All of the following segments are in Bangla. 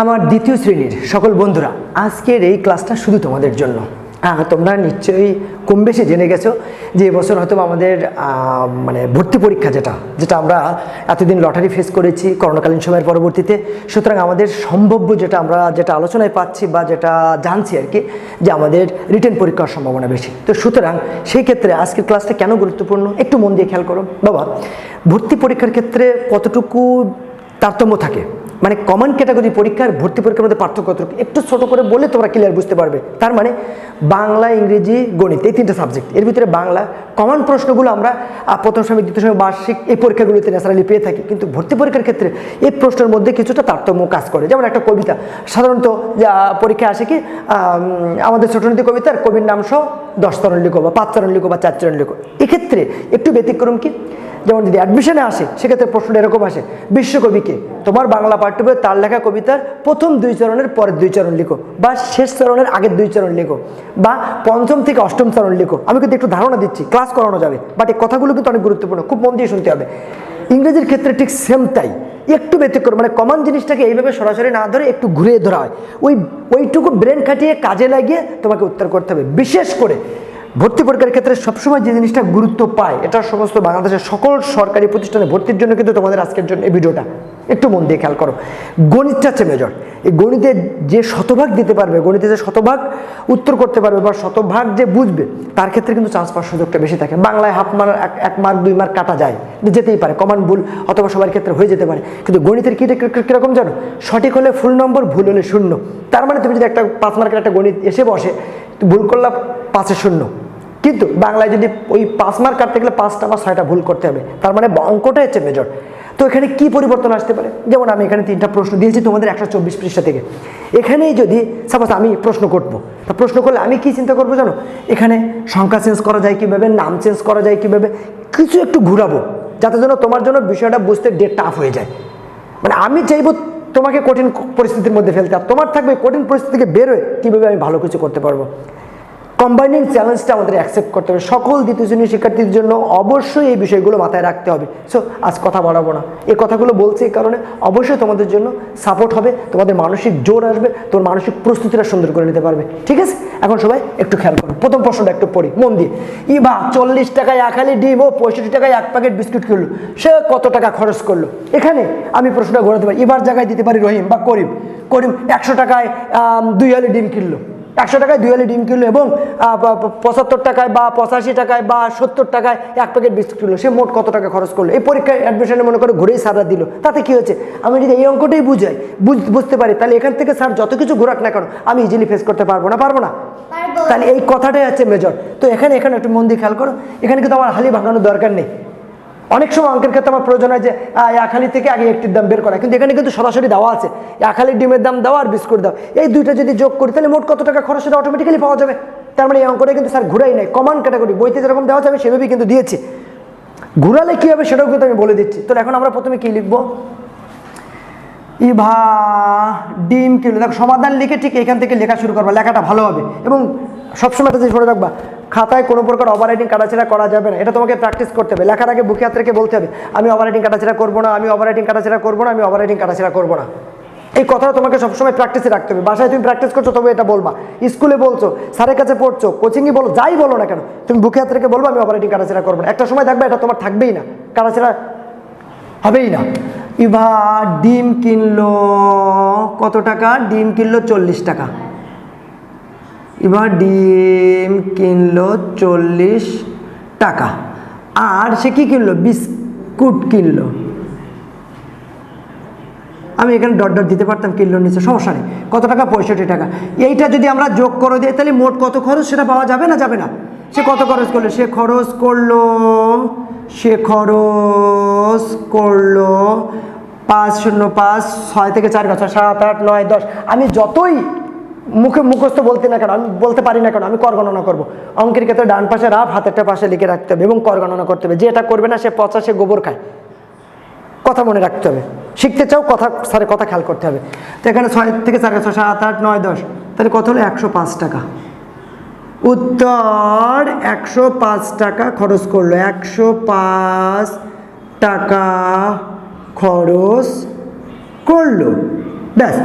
আমার দ্বিতীয় শ্রেণির সকল বন্ধুরা, আজকের এই ক্লাসটা শুধু তোমাদের জন্য। হ্যাঁ তোমরা নিশ্চয়ই কম বেশি জেনে গেছো যে এবছর হয়তো আমাদের মানে ভর্তি পরীক্ষা যেটা যেটা আমরা এতদিন লটারি ফেস করেছি করোনাকালীন সময়ের পরবর্তীতে। সুতরাং আমাদের সম্ভাব্য যেটা আমরা যেটা আলোচনায় পাচ্ছি বা যেটা জানছি আর কি, যে আমাদের রিটেন পরীক্ষার সম্ভাবনা বেশি। তো সুতরাং সেই ক্ষেত্রে আজকের ক্লাসটা কেন গুরুত্বপূর্ণ? একটু মন দিয়ে খেয়াল করো। বাবা, ভর্তি পরীক্ষার ক্ষেত্রে কতটুকু তারতম্য থাকে? মানে কমন ক্যাটাগরি পরীক্ষার ভর্তি পরীক্ষার মধ্যে পার্থক্য একটু ছোট করে বলে তোমরা ক্লিয়ার বুঝতে পারবে। তার মানে বাংলা ইংরেজি গণিত এই তিনটা সাবজেক্ট এর ভিতরে বাংলা কমন প্রশ্নগুলো আমরা প্রথম সময় দ্বিতীয় সময় বার্ষিক এই পরীক্ষাগুলোতে ন্যাচারালি পেয়ে থাকি। কিন্তু ভর্তি পরীক্ষার ক্ষেত্রে এই প্রশ্নের মধ্যে কিছুটা তারতম্য কাজ করে। যেমন একটা কবিতা সাধারণত যা পরীক্ষায় আসে কি আম, আমাদের ছোটনীতি কবিতার কবির নাম সহ দশ চরণ লিখো বা পাঁচ চরণ লিখো বা চার চরণ লিখো। এক্ষেত্রে একটু ব্যতিক্রম কি? যেমন যদি অ্যাডমিশনে আসে, সেক্ষেত্রে প্রশ্নটা এরকম আসে বিশ্বকবিকে তোমার বাংলা পাঠ্যবে তার লেখা কবিতার প্রথম দুই চরণের পরের দুই চরণ লিখো বা শেষ চরণের আগের দুই চরণ লিখো বা পঞ্চম থেকে অষ্টম চরণ লিখো। আমি কিন্তু একটু ধারণা দিচ্ছি ক্লাস করানো যাবে বাট এই কথাগুলো কিন্তু অনেক গুরুত্বপূর্ণ, খুব মন দিয়ে শুনতে হবে। ইংরেজির ক্ষেত্রে ঠিক সেম তাই। একটু ব্যতিক্রম মানে কমন জিনিসটাকে এইভাবে সরাসরি না ধরে একটু ঘুরিয়ে ধরা হয়। ওই, ওইটুকু ব্রেন খাটিয়ে কাজে লাগিয়ে তোমাকে উত্তর করতে হবে। বিশেষ করে ভর্তি পরীক্ষার ক্ষেত্রে সবসময় যে জিনিসটা গুরুত্ব পায়, এটা সমস্ত বাংলাদেশের সকল সরকারি প্রতিষ্ঠানে ভর্তির জন্য কিন্তু তোমাদের আজকের জন্য এই ভিডিওটা একটু মন দিয়ে খেয়াল করো। গণিতটা হচ্ছে মেজর এই গণিতে যে শতভাগ দিতে পারবে, গণিতে যে শতভাগ উত্তর করতে পারবে বা শতভাগ যে বুঝবে, তার ক্ষেত্রে কিন্তু চান্স পাওয়ার সুযোগটা বেশি থাকে। বাংলায় হাফ মার্ক এক- মার্ক দুই মার্ক কাটা যায়। যেতেই পারে কমান ভুল অথবা সবার ক্ষেত্রে হয়ে যেতে পারে। কিন্তু গণিতের কী কীরকম জানো? সঠিক হলে ফুল নম্বর ভুল হলে শূন্য। তার মানে তুমি যদি একটা পাঁচ মার্কের একটা গণিত এসে বসে, ভুল করলা পাঁচে শূন্য। কিন্তু বাংলায় যদি ওই পাঁচ মার্ক কাটতে গেলে পাঁচটা বা ছয়টা ভুল করতে হবে, তার মানে অঙ্কটা হচ্ছে মেজর তো এখানে কি পরিবর্তন আসতে পারে? যেমন আমি এখানে তিনটা প্রশ্ন দিয়েছি তোমাদের একশো চব্বিশ পৃষ্ঠা থেকে। এখানেই যদি সাপোজ আমি প্রশ্ন করব, তা প্রশ্ন করলে আমি কি চিন্তা করব জানো? এখানে সংখ্যা চেঞ্জ করা যায় কীভাবে, নাম চেঞ্জ করা যায় কীভাবে, কিছু একটু ঘুরাবো, যাতে যেন তোমার জন্য বিষয়টা বুঝতে ডে টাফ হয়ে যায়। মানে আমি চাইব তোমাকে কঠিন পরিস্থিতির মধ্যে ফেলতে, আর তোমার থাকবে কঠিন পরিস্থিতি থেকে বেরোয় কীভাবে আমি ভালো কিছু করতে পারব। কম্বাইনিং চ্যালেঞ্জটা আমাদের অ্যাকসেপ্ট করতে হবে। সকল দ্বিতীয় শ্রেণির শিক্ষার্থীর জন্য অবশ্যই এই বিষয়গুলো মাথায় রাখতে হবে। সো আজ কথা বাড়াবো না। এই কথাগুলো বলছি এই কারণে অবশ্যই তোমাদের জন্য সাপোর্ট হবে, তোমাদের মানসিক জোর আসবে, তোমার মানসিক প্রস্তুতিটা সুন্দর করে নিতে পারবে। ঠিক আছে? এখন সবাই একটু খেয়াল করো। প্রথম প্রশ্নটা একটু পড়ি। মন দিয়ে। ই বা চল্লিশ টাকায় এক হালি ডিম ও পঁয়ষট্টি টাকায় এক প্যাকেট বিস্কুট কিনলো। সে কত টাকা খরচ করল? এখানে আমি প্রশ্নটা ঘোরাতে পারি। এবার জায়গায় দিতে পারি রহিম বা করিম। করিম একশো টাকায় দুই হালি ডিম কিনলো। একশো টাকায় দুই হালি ডিম কিনলো এবং পঁচাত্তর টাকায় বা পঁচাশি টাকায় বা সত্তর টাকায় এক প্যাকেট বিস্কুট কিনলো। সে মোট কত টাকা খরচ করল? এই পরীক্ষায় অ্যাডমিশনে মনে করে ঘুরেই সারা দিল। তাতে কি হচ্ছে আমি যদি এই অঙ্কটাই বুঝাই বুঝ- বুঝতে পারি তাহলে এখান থেকে স্যার যত কিছু ঘোরাক না কেন আমি ইজিলি ফেস করতে পারব না পারব না? তাহলে এই কথাটাই হচ্ছে মেজর তো এখানে এখানে একটু মন দিয়ে খেয়াল করো। এখানে কিন্তু আমার হালি ভাঙানোর দরকার নেই। অনেক সময় অঙ্কের ক্ষেত্রে আমার প্রয়োজন হয় যে আহ, এক হালি থেকে আগে একটির দাম বের করা। কিন্তু এখানে কিন্তু সরাসরি দেওয়া আছে। এক হালি ডিমের দাম দেওয়া আর বিস্কুট দাও। এই দুইটা যদি যোগ করি তাহলে মোট কত টাকা খরচ সেটা অটোমেটিক্যালি পাওয়া যাবে। তার মানে এই অঙ্কটা কিন্তু স্যার ঘুরাই নেই। কমান ক্যাটাগরি বইতে যেরকম দেওয়া যাবে সেভাবেই কিন্তু দিয়েছি। ঘুরালে কী হবে সেটাও কিন্তু আমি বলে দিচ্ছি। তো এখন আমরা প্রথমে কী লিখব? ইভা ডিম কিলো। দেখো সমাধান লিখে ঠিক এখান থেকে লেখা শুরু করবা। লেখাটা ভালো হবে। এবং সবসময় একটা জিনিস রাখবা খাতায় কোনো প্রকার ওভার রাইটিং কাটাছেড়া করা যাবে না। এটা তোমাকে প্র্যাকটিস করতে হবে। লেখার আগে বুকে হাত রেখে বলতে হবে, আমি ওভার রাইটিং কাটাছেড়া করব না, আমি ওভার রাইটিং করব না, আমি ওভার রাইটিং করব না। এই কথাটা তোমাকে সবসময় প্র্যাকটিসে রাখতে হবে। বাসায় তুমি প্র্যাকটিস করছ তবে এটা বলবা। স্কুলে বলছো, স্যারের কাছে পড়ছো কোচিংয়ে বলো, যাই বলো না কেন, তুমি বুকে হাত রেখে বলব, আমি রাইটিং কাটাছেড়া করব না। একটা সময় দেখবে এটা তোমার থাকবেই না। কাটাছেড়া হবেই না। ইভা, ডিম কিনলো, কত টাকা? ডিম কিনলো চল্লিশ টাকা। ইভা ডিম কিনলো চল্লিশ টাকা। আর সে কী কিনলো? বিস্কুট কিনলো। আমি এখানে ডট ডট দিতে পারতাম, কিনলো নিচে সমস্যা নেই। কত টাকা? পঁয়ষট্টি টাকা। এইটা যদি আমরা যোগ করে দিই, তাহলে মোট কত খরচ? সেটা পাওয়া যাবে না যাবে না? সে কত খরচ করল? সে খরচ করল, সে খরচ করল পাঁচ শূন্য পাঁচ, ছয় থেকে চার বছর সাত, আট, নয়, দশ। আমি যতই মুখে মুখস্থ বলতে না কেন, আমি বলতে পারি না কেন, আমি কর গণনা করব। অঙ্কের ক্ষেত্রে ডান পাশে রাফ, হাতেরটা পাশে লিখে রাখতে হবে এবং কর গণনা করতে হবে। যে এটা করবে না, সে পচা, সে গোবর খায়। কথা মনে রাখতে হবে। শিখতে চাও, কথা, স্যারের কথা খেয়াল করতে হবে। তো এখানে ছয় থেকে চার ছয় সাত, আট, নয়, দশ। তাহলে কত হলো? একশো পাঁচ টাকা। উত্তর, একশো পাঁচ টাকা খরচ করল। একশো পাঁচ টাকা খরচ করল। ব্যাস,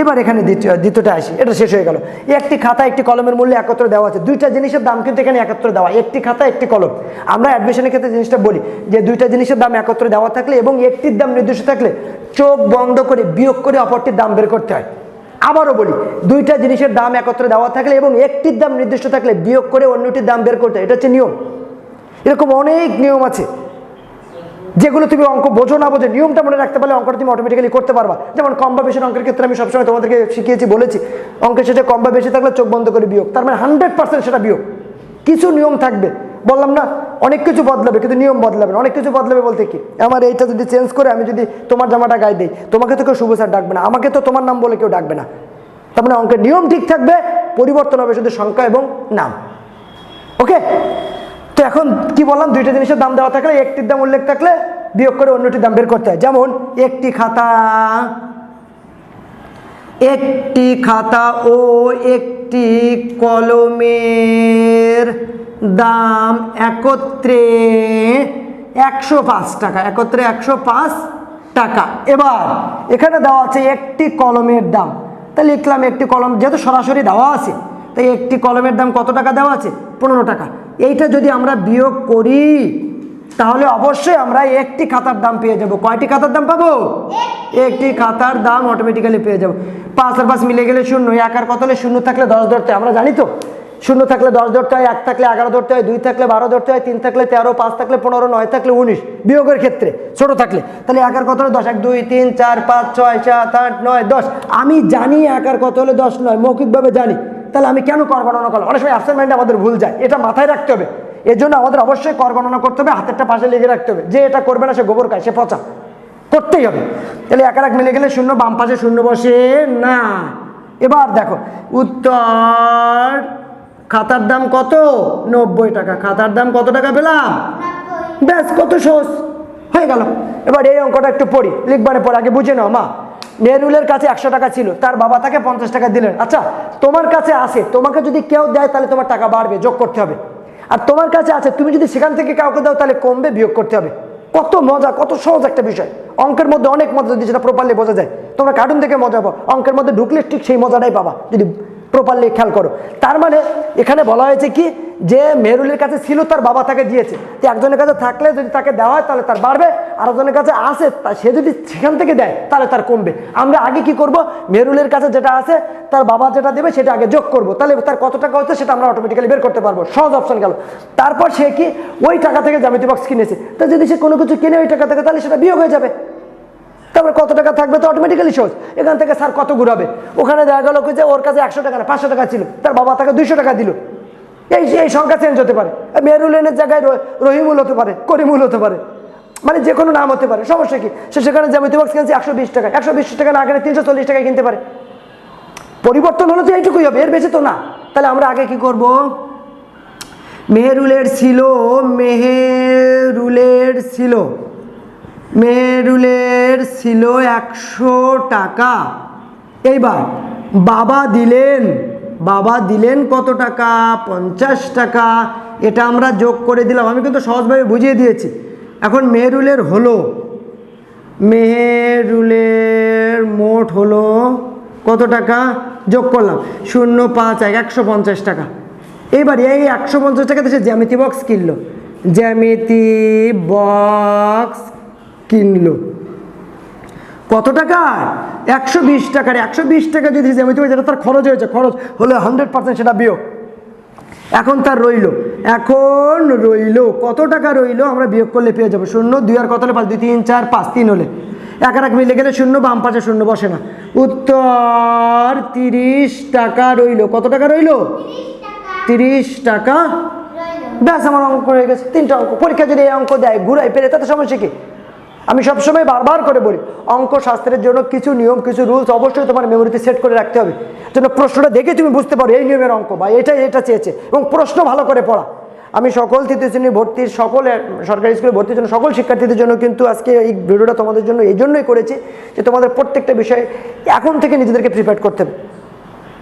এবার এখানে দ্বিতীয়, দ্বিতীয়টা আসি, এটা শেষ হয়ে গেল। একটি খাতা, একটি কলমের মূল্য একত্র দেওয়া আছে। দুইটা জিনিসের দাম কিন্তু এখানে একত্র দেওয়া। একটি খাতা, একটি কলম। আমরা অ্যাডমিশনের ক্ষেত্রে জিনিসটা বলি যে, দুইটা জিনিসের দাম একত্র দেওয়া থাকলে এবং একটির দাম নির্দিষ্ট থাকলে চোখ বন্ধ করে, বিয়োগ করে অপরটির দাম বের করতে হয়। আবারও বলি, দুইটা জিনিসের দাম একত্রে দেওয়া থাকলে এবং একটির দাম নির্দিষ্ট থাকলে বিয়োগ করে অন্যটির দাম বের করতে হয়। এটা হচ্ছে নিয়ম। এরকম অনেক নিয়ম আছে। যেগুলো তুমি অঙ্ক বোঝো না বোঝো, নিয়মটা মনে রাখতে পারলে অঙ্কটা তুমি অটোমেটিক্যালি করতে পারবা। যেমন কম বা বেশির অঙ্কের ক্ষেত্রে আমি সবসময় তোমাদেরকে শিখিয়েছি, বলেছি, অঙ্কের শেষে কম বা বেশি থাকলে চোখ বন্ধ করে বিয়োগ। তার মানে হান্ড্রেড পার্সেন্ট সেটা বিয়োগ। কিছু নিয়ম থাকবে। বললাম না, অনেক কিছু বদলাবে, কিন্তু নিয়ম বদলাবে না। অনেক কিছু বদলাবে বলতে কি? আমার এইটা যদি চেঞ্জ করে, আমি যদি তোমার জামাটা গায়ে দিই, তোমাকে তো কেউ শুভ স্যার ডাকবে না, আমাকে তো তোমার নাম বলে কেউ ডাকবে না। তার মানে অঙ্কের নিয়ম ঠিক থাকবে, পরিবর্তন হবে শুধু সংখ্যা এবং নাম। ওকে তো এখন কি বললাম? দুইটা জিনিসের দাম দেওয়া থাকলে, একটির দাম উল্লেখ থাকলে বিয়োগ করে অন্যটির দাম বের করতে হয়। যেমন, একটি খাতা। একটি খাতা ও একটি কলমের দাম একত্রে একশো পাঁচ টাকা। একত্রে একশো পাঁচ টাকা। এবার, এখানে দেওয়া আছে একটি কলমের দাম। তা লিখলাম একটি কলম, যেহেতু সরাসরি দেওয়া আছে, তাই একটি কলমের দাম কত টাকা দেওয়া আছে? পনেরো টাকা। এইটা যদি আমরা বিয়োগ করি তাহলে অবশ্যই আমরা একটি খাতার দাম পেয়ে যাব। কয়টি খাতার দাম পাবো? একটি। খাতার দাম অটোমেটিক্যালি পেয়ে যাব। পাঁচ আর পাঁচ মিলে গেলে শূন্য এক আর কত হলে শূন্য থাকলে দশ ধরতে আমরা জানি তো। শূন্য থাকলে দশ ধরতে হয় এক থাকলে এগারো ধরতে হয় দুই থাকলে বারো ধরতে হয় তিন থাকলে তেরো পাঁচ থাকলে পনেরো নয় থাকলে উনিশ। বিয়োগের ক্ষেত্রে ছোট থাকলে। তাহলে একার কত হলে দশ? এক দুই তিন চার পাঁচ ছয় সাত আট নয় দশ। আমি জানি একার কত হলে দশ নয় মৌখিকভাবে জানি। তাহলে আমি কেন কর গণনা করলাম? অনেক সময় অ্যাবসেন্ট মাইন্ডে আমাদের ভুল যায়। এটা মাথায় রাখতে হবে। এর জন্য আমাদের অবশ্যই কর গণনা করতে হবে হাতেরটা পাশে লেগে রাখতে হবে। যে এটা করবে না সে গোবর খায় সে পচা। করতেই হবে। তাহলে এক এক মিলে গেলে শূন্য বাম পাশে শূন্য বসে না। এবার দেখো উত্তর খাতার দাম কত? নব্বই টাকা। খাতার দাম কত টাকা পেলাম? ব্যাস কত সহজ। হয়ে গেল। এবার এই অঙ্কটা একটু পড়ি। লিখবারে পরে আগে বুঝে নাও মা। নেহরুলের কাছে একশো টাকা ছিল, তার বাবা তাকে পঞ্চাশ টাকা দিলেন। আচ্ছা তোমার কাছে আছে, তোমাকে যদি কেউ দেয় তাহলে তোমার টাকা বাড়বে, যোগ করতে হবে। আর তোমার কাছে আছে, তুমি যদি সেখান থেকে কাউকে দাও তাহলে কমবে, বিয়োগ করতে হবে। কত মজা, কত সহজ একটা বিষয়। অঙ্কের মধ্যে অনেক মজা যদি সেটা প্রপারলি বোঝা যায়, তোমরা কার্টুন থেকে মজা পাও। অঙ্কের মধ্যে ঢুকলে ঠিক সেই মজাটাই পাবা। যদি প্রপারলি খেয়াল করো। তার মানে এখানে বলা হয়েছে কি? যে মেহরুলের কাছে ছিল, তার বাবা তাকে দিয়েছে। তো একজনের কাছে থাকলে যদি তাকে দেওয়া হয়, তাহলে তার বাড়বে। আর একজনের কাছে আসে, তা সে যদি সেখান থেকে দেয়, তাহলে তার কমবে। আমরা আগে কি করব? মেহরুলের কাছে যেটা আছে, তার বাবা যেটা দেবে, সেটা আগে যোগ করব। তাহলে তার কত টাকা হচ্ছে, সেটা আমরা অটোমেটিক্যালি বের করতে পারব। সহজ অপশন গেল। তারপর সে কি? ওই টাকা থেকে জ্যামিতি বক্স কিনেছে। তো যদি সে কোনো কিছু কিনে ওই টাকা থেকে, তাহলে সেটা বিয়োগ হয়ে যাবে। তারপরে কত টাকা থাকবে তো অটোমেটিক্যালি সহজ এখান থেকে স্যার কত ঘুরাবে? ওখানে দেখা গেল যে ওর কাছে একশো টাকা না, পাঁচশো টাকা ছিল। তার বাবা তাকে দুইশো টাকা দিল। এই এই সংখ্যা চেঞ্জ হতে পারে। মেহরুলেনের জায়গায় রহিমুল হতে পারে, করিমুল হতে পারে। মানে যে কোনো নাম হতে পারে। সমস্যা কি? সে সেখানে জ্যামিতি বক্স কিনছে একশো বিশ টাকা। একশো বিশ টাকা না কিনে তিনশো চল্লিশ টাকা কিনতে পারে। পরিবর্তন হলে তো এইটুকুই হবে। এর বেশি তো না। তাহলে আমরা আগে কি করব? মেহরুলের ছিল, মেহেরুলের ছিল। মেহরুলের ছিল একশো টাকা। এইবার, বাবা দিলেন বাবা দিলেন কত টাকা? পঞ্চাশ টাকা। এটা আমরা যোগ করে দিলাম। আমি কিন্তু সহজভাবে বুঝিয়ে দিয়েছি। এখন মেহরুলের হলো। মেহরুলের মোট হলো কত টাকা? যোগ করলাম। শূন্য পাঁচ এক, একশো পঞ্চাশ টাকা। এইবার এই একশো পঞ্চাশ টাকাতে সে জ্যামিতি বক্স কিনলো। জ্যামিতি বক্স কিনলো। কত টাকা? একশো বিশ টাকার, একশো বিশ টাকা যদি জ্যামিতি যেটা তার খরচ হয়েছে, খরচ হলে হান্ড্রেড পার্সেন্ট সেটা বিয়োগ। এখন তার রইল, এখন রইল, কত টাকা রইল? আমরা বিয়োগ করলে পেয়ে যাব। শূন্য, দুই আর কত হলে পাঁচ? দুই, তিন, চার, পাঁচ, তিন হলে। এক আর এক মিলে গেলে শূন্য, বাম পাশে শূন্য বসে না। উত্তর, তিরিশ টাকা রইল। কত টাকা রইল? তিরিশ টাকা। ব্যাস, আমার অঙ্ক হয়ে গেছে। তিনটা অঙ্ক। পরীক্ষা যদি এই অঙ্ক দেয় ঘুরাই পেরে তাতে সমস্যা কি? আমি সবসময় বারবার করে বলি, অঙ্ক শাস্ত্রের জন্য কিছু নিয়ম, কিছু রুলস অবশ্যই তোমার মেমোরিতে সেট করে রাখতে হবে। যেন প্রশ্নটা দেখে তুমি বুঝতে পারো এই নিয়মের অঙ্ক বা এটাই এটা চেয়েছে এবং প্রশ্ন ভালো করে পড়া। আমি সকল তৃতীয় শ্রেণি ভর্তির সকল সরকারি স্কুলে ভর্তির জন্য সকল শিক্ষার্থীদের জন্য কিন্তু আজকে এই ভিডিওটা তোমাদের জন্য এই জন্যই করেছি যে তোমাদের প্রত্যেকটা বিষয়ে এখন থেকে নিজেদেরকে প্রিপেয়ার করতে হবে।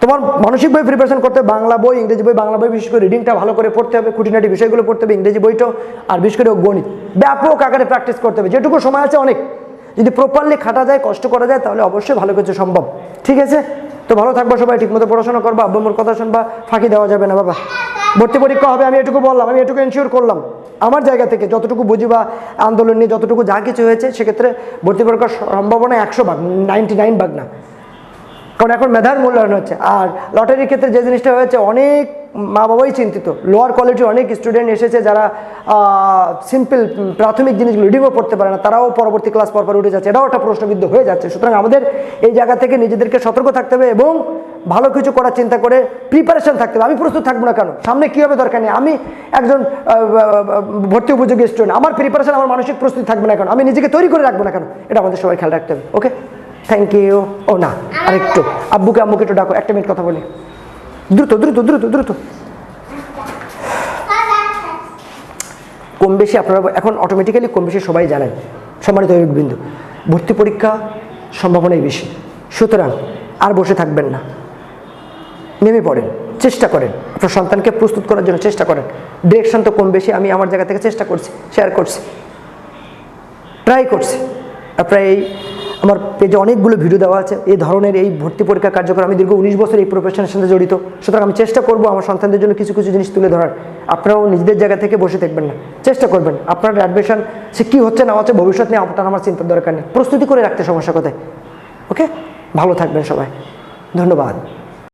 তোমার মানসিক বই প্রিপারেশন করতে বাংলা বই, ইংরেজি বই, বাংলা বই, বিশেষ করে রিডিংটা ভালো করে পড়তে হবে, খুঁটিনাটি বিষয়গুলো পড়তে হবে, ইংরেজি বইটাও, আর বিশেষ করে গণিত। ব্যাপক আকারে প্র্যাকটিস করতে হবে, যেটুকু সময় আছে অনেক। যদি প্রপারলি খাটা যায়, কষ্ট করা যায়, তাহলে অবশ্যই ভালো কিছু সম্ভব। ঠিক আছে? তো ভালো থাকব সবাই, ঠিকমতো পড়াশোনা করব আব্বামোর কথা শুনবা, ফাঁকি দেওয়া যাবে না, বাবা। ভর্তি পরীক্ষা হবে, আমি এটুকু বললাম, আমি এটুকু এনশিওর করলাম। আমার জায়গা থেকে যতটুকু বুঝি বা আন্দোলন নিয়ে যতটুকু যা কিছু হয়েছে, সেক্ষেত্রে ভর্তি পরীক্ষার সম্ভাবনা একশো ভাগ নাইনটি নাইন ভাগ না। কারণ এখন মেধার মূল্যায়ন হচ্ছে। আর লটারির ক্ষেত্রে যে জিনিসটা হয়েছে, অনেক মা বাবাই চিন্তিত লোয়ার কোয়ালিটির অনেক স্টুডেন্ট এসেছে যারা সিম্পল প্রাথমিক জিনিসগুলো রিডিংও পড়তে পারে না, তারাও পরবর্তী ক্লাস পর পর উঠে যাচ্ছে। এটাও একটা প্রশ্নবিদ্ধ হয়ে যাচ্ছে। সুতরাং আমাদের এই জায়গা থেকে নিজেদেরকে সতর্ক থাকতে হবে এবং ভালো কিছু করার চিন্তা করে প্রিপারেশন থাকতে হবে। আমি প্রস্তুত থাকব না কেন? সামনে কী হবে দরকার নেই। আমি একজন ভর্তি উপযোগী স্টুডেন্ট আমার প্রিপারেশন আমার মানসিক প্রস্তুতি থাকবে না কেন? আমি নিজেকে তৈরি করে রাখব না কেন? এটা আমাদের সবাই খেয়াল রাখতে হবে। ওকে থ্যাংক ইউ ও না আরেকটু। আব্বুকে, আম্মুকে একটু ডাকো। একটা মিনিট কথা বলি। দ্রুত দ্রুত দ্রুত দ্রুত। কম বেশি আপনারা এখন অটোমেটিক্যালি কম বেশি সবাই জানেন। সম্মানিত বিন্দু ভর্তি পরীক্ষা সম্ভাবনাই বেশি। সুতরাং আর বসে থাকবেন না। নেমে পড়েন। চেষ্টা করেন। আপনার সন্তানকে প্রস্তুত করার জন্য চেষ্টা করেন। ডিরেকশন তো কম বেশি। আমি আমার জায়গা থেকে চেষ্টা করছি শেয়ার করছি। ট্রাই করছি। আপনার এই আমার পেজে অনেকগুলো ভিডিও দেওয়া আছে। এই ধরনের এই ভর্তি পরীক্ষা কার্যক্রম আমি দীর্ঘ উনিশ বছর এই প্রফেশনের সাথে জড়িত। সুতরাং আমি চেষ্টা করব আমার সন্তানদের জন্য কিছু কিছু জিনিস তুলে ধরার। আপনারাও নিজেদের জায়গা থেকে বসে থাকবেন না। চেষ্টা করবেন। আপনার অ্যাডমিশন সে কী হচ্ছে না হচ্ছে ভবিষ্যৎ নিয়ে আপনার আমার চিন্তার দরকার নেই। প্রস্তুতি করে রাখতে সমস্যা কোথায়? ওকে ভালো থাকবেন সবাই। ধন্যবাদ।